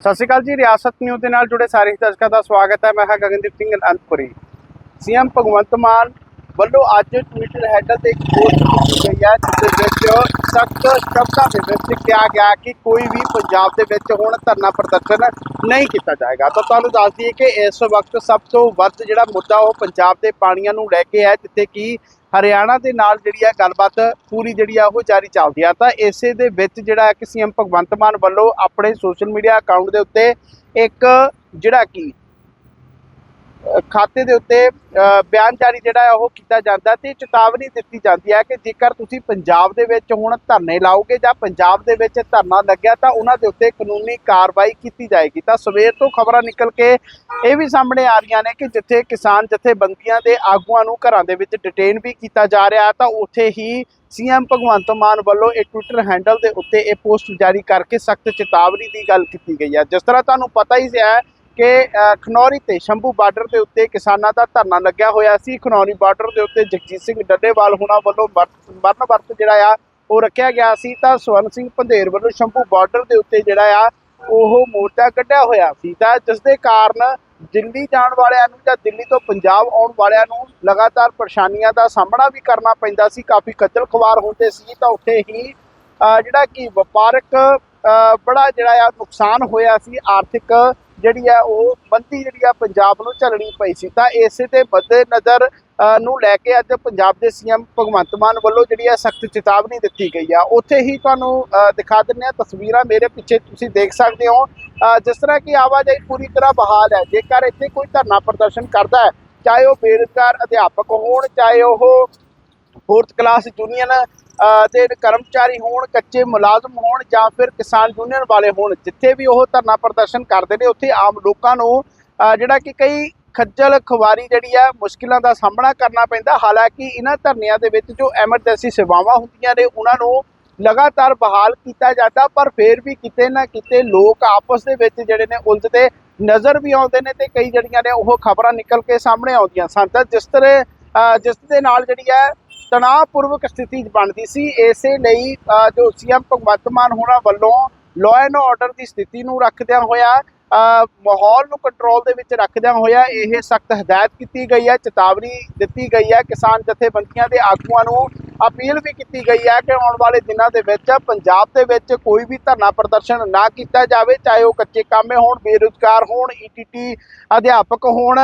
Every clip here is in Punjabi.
ਸਤਿ ਸ਼੍ਰੀ ਅਕਾਲ ਜੀ, ਰਿਆਸਤ ਨਿਊਜ਼ ਦੇ ਨਾਲ ਜੁੜੇ ਸਾਰੇ ਹੀ ਦਰਸ਼ਕਾਂ ਦਾ ਸਵਾਗਤ ਹੈ। ਮੈਂ ਹਾਂ ਗਗਨਦੀਪ ਸਿੰਘ ਅਨੰਦਪੁਰੀ। ਸੀਐਮ ਭਗਵੰਤ ਮਾਨ ਵੱਲੋਂ ਅੱਜ ਟਵਿੱਟਰ ਹੈਂਡਲ ਤੇ ਇੱਕ ਪੋਸਟ ਕੀਤੀ ਗਈ ਹੈ, ਜਿਸ ਦੇ ਵਿੱਚ ਸਖਤ ਸ਼ਬਦਾਂ ਦੇ ਵਿੱਚ ਕਿਹਾ ਗਿਆ ਕਿ ਕੋਈ ਵੀ ਪੰਜਾਬ ਦੇ ਵਿੱਚ ਹੁਣ ਧਰਨਾ ਪ੍ਰਦਰਸ਼ਨ ਨਹੀਂ ਕੀਤਾ ਜਾਏਗਾ। ਤਾਂ ਤੁਹਾਨੂੰ ਦੱਸ ਦਈਏ ਕਿ ਇਸ ਵਕਤ ਸਭ ਤੋਂ ਵੱਧ ਜਿਹੜਾ ਮੁੱਦਾ ਉਹ ਪੰਜਾਬ ਦੇ ਪਾਣੀਆਂ ਨੂੰ ਲੈ ਕੇ ਹੈ, ਜਿੱਥੇ ਕਿ ਹਰਿਆਣਾ ਦੇ ਨਾਲ ਜਿਹੜੀ ਹੈ ਗੱਲਬਾਤ ਪੂਰੀ ਜਿਹੜੀ ਆ ਉਹ ਜਾਰੀ ਚੱਲਦੀ ਆ। ਤਾਂ ਇਸੇ ਦੇ ਵਿੱਚ ਜਿਹੜਾ ਹੈ ਕਿ ਸੀਐਮ ਭਗਵੰਤ ਮਾਨ ਵੱਲੋਂ ਆਪਣੇ ਸੋਸ਼ਲ ਮੀਡੀਆ ਅਕਾਊਂਟ ਦੇ ਉੱਤੇ ਇੱਕ ਜਿਹੜਾ ਕਿ ਖਾਤੇ ਦੇ ਉੱਤੇ ਬਿਆਨ ਜਾਰੀ ਜਿਹੜਾ ਹੈ, ਉਹ ਕੀਤਾ ਜਾਂਦਾ ਤੇ ਚੇਤਾਵਨੀ ਦਿੱਤੀ ਜਾਂਦੀ ਹੈ ਕਿ ਜੇਕਰ ਤੁਸੀਂ ਪੰਜਾਬ ਦੇ ਵਿੱਚ ਹੁਣ ਧਰਨੇ ਲਾਓਗੇ ਜਾਂ ਪੰਜਾਬ ਦੇ ਵਿੱਚ ਧਰਨਾ ਲੱਗਿਆ ਤਾਂ ਉਹਨਾਂ ਦੇ ਉੱਤੇ ਕਾਨੂੰਨੀ ਕਾਰਵਾਈ ਕੀਤੀ ਜਾਏਗੀ। ਤਾਂ ਸਵੇਰ ਤੋਂ ਖਬਰਾਂ ਨਿਕਲ ਕੇ ਇਹ ਵੀ ਸਾਹਮਣੇ ਆ ਰਹੀਆਂ ਨੇ ਕਿ ਜਿੱਥੇ ਕਿਸਾਨ ਜਥੇਬੰਦੀਆਂ ਦੇ ਆਗੂਆਂ ਨੂੰ ਘਰਾਂ ਦੇ ਵਿੱਚ ਡਿਟੇਨ ਵੀ ਕੀਤਾ ਜਾ ਰਿਹਾ ਤਾਂ ਉੱਥੇ ਹੀ ਸੀਐਮ ਭਗਵੰਤ ਮਾਨ ਵੱਲੋਂ ਇਹ ਟਵਿੱਟਰ ਹੈਂਡਲ ਦੇ ਉੱਤੇ ਇਹ ਪੋਸਟ ਜਾਰੀ ਕਰਕੇ ਸਖਤ ਚੇਤਾਵਨੀ ਦੀ ਗੱਲ ਕੀਤੀ ਗਈ ਹੈ। ਜਿਸ ਤਰ੍ਹਾਂ ਤੁਹਾਨੂੰ ਪਤਾ ਹੀ ਹੈ ਕਿ ਖਨੌਰੀ ਤੇ ਸ਼ੰਭੂ ਬਾਰਡਰ ਦੇ ਉੱਤੇ ਕਿਸਾਨਾਂ ਦਾ ਧਰਨਾ ਲੱਗਿਆ ਹੋਇਆ ਸੀ। ਖਨੌਰੀ ਬਾਰਡਰ ਦੇ ਉੱਤੇ ਜਗਜੀਤ ਸਿੰਘ ਡੱਡੇਵਾਲ ਹੋਣਾ ਵੱਲੋਂ ਵਰਤ- ਮਰਨ ਵਰਤ ਜਿਹੜਾ ਆ, ਉਹ ਰੱਖਿਆ ਗਿਆ ਸੀ। ਤਾਂ ਸਵਰਨ ਸਿੰਘ ਪੰਧੇਰ ਵੱਲੋਂ ਸ਼ੰਭੂ ਬਾਰਡਰ ਦੇ ਉੱਤੇ ਜਿਹੜਾ ਆ, ਉਹ ਮੋਰਚਾ ਕੱਢਿਆ ਹੋਇਆ ਸੀ। ਤਾਂ ਜਿਸ ਦੇ ਕਾਰਨ ਦਿੱਲੀ ਜਾਣ ਵਾਲਿਆਂ ਨੂੰ ਜਾਂ ਦਿੱਲੀ ਤੋਂ ਪੰਜਾਬ ਆਉਣ ਵਾਲਿਆਂ ਨੂੰ ਲਗਾਤਾਰ ਪਰੇਸ਼ਾਨੀਆਂ ਦਾ ਸਾਹਮਣਾ ਵੀ ਕਰਨਾ ਪੈਂਦਾ ਸੀ। ਕਾਫੀ ਖੱਜਲ ਖਵਾਰ ਹੁੰਦੇ ਸੀ। ਤਾਂ ਉੱਥੇ ਹੀ ਜਿਹੜਾ ਕਿ ਵਪਾਰਕ ਬੜਾ ਜਿਹੜਾ ਆ ਨੁਕਸਾਨ ਹੋਇਆ ਸੀ ਆਰਥਿਕ ਜਿਹੜੀ ਆ ਉਹ ਮੰਦੀ ਜਿਹੜੀ ਆ ਪੰਜਾਬ ਨੂੰ ਝੱਲਣੀ ਪਈ ਸੀ। ਤਾਂ ਇਸੇ ਦੇ ਮੱਦੇ ਨਜ਼ਰ ਨੂੰ ਲੈ ਕੇ ਅੱਜ ਪੰਜਾਬ ਦੇ ਸੀਐਮ ਭਗਵੰਤ ਮਾਨ ਵੱਲੋਂ ਜਿਹੜੀ ਆ ਸਖਤ ਚੇਤਾਵਨੀ ਦਿੱਤੀ ਗਈ ਆ। ਉੱਥੇ ਹੀ ਤੁਹਾਨੂੰ ਅ, ਦਿਖਾ ਦਿੰਦੇ ਆ ਤਸਵੀਰਾਂ। ਮੇਰੇ ਪਿੱਛੇ ਤੁਸੀਂ ਦੇਖ ਸਕਦੇ ਹੋ ਅ, ਜਿਸ ਤਰ੍ਹਾਂ ਕਿ ਆਵਾਜਾਈ ਪੂਰੀ ਤਰ੍ਹਾਂ ਬਹਾਲ ਹੈ। ਜੇਕਰ ਇੱਥੇ ਕੋਈ ਧਰਨਾ ਪ੍ਰਦਰਸ਼ਨ ਕਰਦਾ ਹੈ ਚਾਹੇ ਉਹ ਬੇਰੁਜ਼ਗਾਰ ਅਧਿਆਪਕ ਹੋਣ ਚਾਹੇ ਉਹ ਫੋਰਥ ਕਲਾਸ ਯੂਨੀਅਨ ਦੇ ਕਰਮਚਾਰੀ ਹੋਣ, ਕੱਚੇ ਮੁਲਾਜ਼ਮ ਹੋਣ ਜਾਂ ਫਿਰ ਕਿਸਾਨ ਯੂਨੀਅਨ ਵਾਲੇ ਹੋਣ, ਜਿੱਥੇ ਵੀ ਉਹ ਧਰਨਾ ਪ੍ਰਦਰਸ਼ਨ ਕਰਦੇ ਨੇ, ਉੱਥੇ ਆਮ ਲੋਕਾਂ ਨੂੰ ਜਿਹੜਾ ਕਿ ਕਈ ਖੱਜਲ ਖਵਾਰੀ ਜਿਹੜੀ ਆ, ਮੁਸ਼ਕਿਲਾਂ ਦਾ ਸਾਹਮਣਾ ਕਰਨਾ ਪੈਂਦਾ। ਹਾਲਾਂਕਿ ਇਹਨਾਂ ਧਰਨਿਆਂ ਦੇ ਵਿੱਚ ਜੋ ਐਮਰਜੈਂਸੀ ਸੇਵਾਵਾਂ ਹੁੰਦੀਆਂ ਨੇ, ਉਹਨਾਂ ਨੂੰ ਲਗਾਤਾਰ ਬਹਾਲ ਕੀਤਾ ਜਾਂਦਾ, ਪਰ ਫਿਰ ਵੀ ਕਿਤੇ ਨਾ ਕਿਤੇ ਲੋਕ ਆਪਸ ਦੇ ਵਿੱਚ ਜਿਹੜੇ ਨੇ ਉਲਝਦੇ ਨਜ਼ਰ ਵੀ ਆਉਂਦੇ ਨੇ ਤੇ ਕਈ ਜਿਹੜੀਆਂ ਨੇ, ਉਹ ਖਬਰਾਂ ਨਿਕਲ ਕੇ ਸਾਹਮਣੇ ਆਉਂਦੀਆਂ ਸਨ। ਤਾਂ ਜਿਸ ਤਰ੍ਹਾਂ ਜਿਸ ਦੇ ਨਾਲ ਜਿਹੜੀ ਹੈ ਤਣਾਅਪੂਰਵਕ ਸਥਿਤੀ ਬਣਦੀ ਸੀ ਇਸੇ ਲਈ ਅ, ਜੋ ਸੀਐਮ ਭਗਵੰਤ ਮਾਨ ਹੋਣਾ ਵੱਲੋਂ ਲਾਅ ਐਂਡ ਆਰਡਰ ਦੀ ਸਥਿਤੀ ਨੂੰ ਰੱਖਦਿਆਂ ਹੋਇਆ ਮਾਹੌਲ ਨੂੰ ਕੰਟਰੋਲ ਦੇ ਵਿੱਚ ਰੱਖਦਿਆਂ ਹੋਇਆ ਇਹ ਸਖਤ ਹਦਾਇਤ ਕੀਤੀ ਗਈ ਹੈ ਚੇਤਾਵਨੀ ਦਿੱਤੀ ਗਈ ਹੈ ਕਿਸਾਨ ਜਥੇਬੰਦੀਆਂ ਦੇ ਆਗੂਆਂ ਨੂੰ ਅਪੀਲ ਵੀ ਕੀਤੀ ਗਈ ਹੈ ਕਿ ਆਉਣ ਵਾਲੇ ਦਿਨਾਂ ਦੇ ਵਿੱਚ ਪੰਜਾਬ ਦੇ ਵਿੱਚ ਕੋਈ ਵੀ ਧਰਨਾ ਪ੍ਰਦਰਸ਼ਨ ਨਾ ਕੀਤਾ ਜਾਵੇ ਚਾਹੇ ਉਹ ਕੱਚੇ ਕਾਮੇ ਹੋਣ ਬੇਰੁਜ਼ਗਾਰ ਹੋਣ ਈਟੀਟੀ ਅਧਿਆਪਕ ਹੋਣ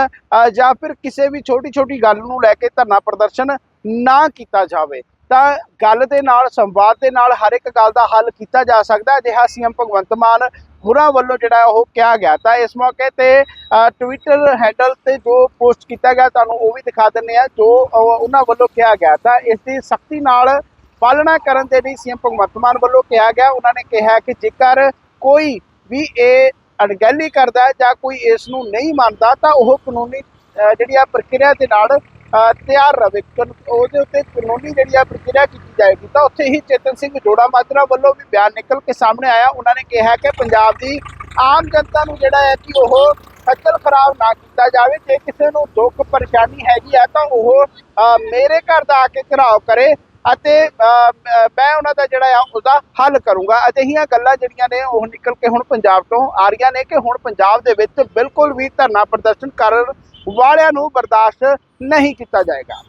ਜਾਂ ਫਿਰ ਕਿਸੇ ਵੀ ਛੋਟੀ ਛੋਟੀ ਗੱਲ ਨੂੰ ਲੈ ਕੇ ਧਰਨਾ ਪ੍ਰਦਰਸ਼ਨ ਨਾ ਕੀਤਾ ਜਾਵੇ, ਤਾਂ ਗੱਲ ਦੇ ਨਾਲ, ਸੰਵਾਦ ਦੇ ਨਾਲ ਹਰ ਇੱਕ ਗੱਲ ਦਾ ਹੱਲ ਕੀਤਾ ਜਾ ਸਕਦਾ ਅਜਿਹਾ ਸੀਐਮ ਭਗਵੰਤ ਮਾਨ ਹੋਰਾਂ ਵੱਲੋਂ ਜਿਹੜਾ ਉਹ ਕਿਹਾ ਗਿਆ। ਤਾਂ ਇਸ ਮੌਕੇ ਤੇ ਟਵਿੱਟਰ ਹੈਂਡਲ ਤੇ ਜੋ ਪੋਸਟ ਕੀਤਾ ਗਿਆ, ਤੁਹਾਨੂੰ ਉਹ ਵੀ ਦਿਖਾ ਦਿੰਨੇ ਆ ਜੋ ਉਹਨਾਂ ਵੱਲੋਂ ਕਿਹਾ ਗਿਆ। ਤਾਂ ਇਸ ਦੀ ਸਖਤੀ ਨਾਲ ਪਾਲਣਾ ਕਰਨ ਦੇ ਲਈ ਸੀਐਮ ਭਗਵੰਤ ਮਾਨ ਵੱਲੋਂ ਕਿਹਾ ਗਿਆ। ਉਹਨਾਂ ਨੇ ਕਿਹਾ ਕਿ ਜੇਕਰ ਕੋਈ ਵੀ ਇਹ ਅਣਗਹਿਲੀ ਕਰਦਾ ਜਾਂ ਕੋਈ ਇਸ ਨੂੰ ਨਹੀਂ ਮੰਨਦਾ, ਤਾਂ ਉਹ ਕਾਨੂੰਨੀ ਜਿਹੜੀ ਆ ਪ੍ਰਕਿਰਿਆ ਦੇ ਨਾਲ ਤਿਆਰ ਰਵੇ। ਉਹਦੇ ਉੱਤੇ ਕਾਨੂੰਨੀ ਜਿਹੜੀ ਆ ਪ੍ਰਕਿਰਿਆ ਕੀਤੀ ਜਾਏਗੀ ਤਾਂ ਉੱਥੇ ਹੀ ਚੇਤਨ ਸਿੰਘ ਜੋੜਾ ਮਾਜਰਾ ਵੱਲੋਂ ਵੀ ਬਿਆਨ ਨਿਕਲ ਕੇ ਸਾਹਮਣੇ ਆਇਆ। ਉਹਨਾਂ ਨੇ ਕਿਹਾ ਕਿ ਪੰਜਾਬ ਦੀ ਆਮ ਜਨਤਾ ਨੂੰ ਜਿਹੜਾ ਹੈ ਕਿ ਉਹ ਖੱਜਲ ਖਰਾਬ ਨਾ ਕੀਤਾ ਜਾਵੇ। ਜੇ ਕਿਸੇ ਨੂੰ ਦੁੱਖ ਪਰੇਸ਼ਾਨੀ ਹੈਗੀ ਆ ਤਾਂ ਉਹ ਅ, ਮੇਰੇ ਘਰ ਦਾ ਆ ਕੇ ਘਰਾਓ ਕਰੇ। ਅਤੇ ਮੈਂ ਉਹਨਾਂ ਦਾ ਜਿਹੜਾ ਆ, ਉਹਦਾ ਹੱਲ ਕਰੂੰਗਾ। ਅਜਿਹੀਆਂ ਗੱਲਾਂ ਜਿਹੜੀਆਂ ਨੇ, ਉਹ ਨਿਕਲ ਕੇ ਹੁਣ ਪੰਜਾਬ ਤੋਂ ਆ ਰਹੀਆਂ ਨੇ ਕਿ ਹੁਣ ਪੰਜਾਬ ਦੇ ਵਿੱਚ ਬਿਲਕੁਲ ਵੀ ਧਰਨਾ ਪ੍ਰਦਰਸ਼ਨ ਕਰਨ ਵਾਲਿਆਂ ਨੂੰ ਬਰਦਾਸ਼ਤ ਨਹੀਂ ਕੀਤਾ ਜਾਏਗਾ।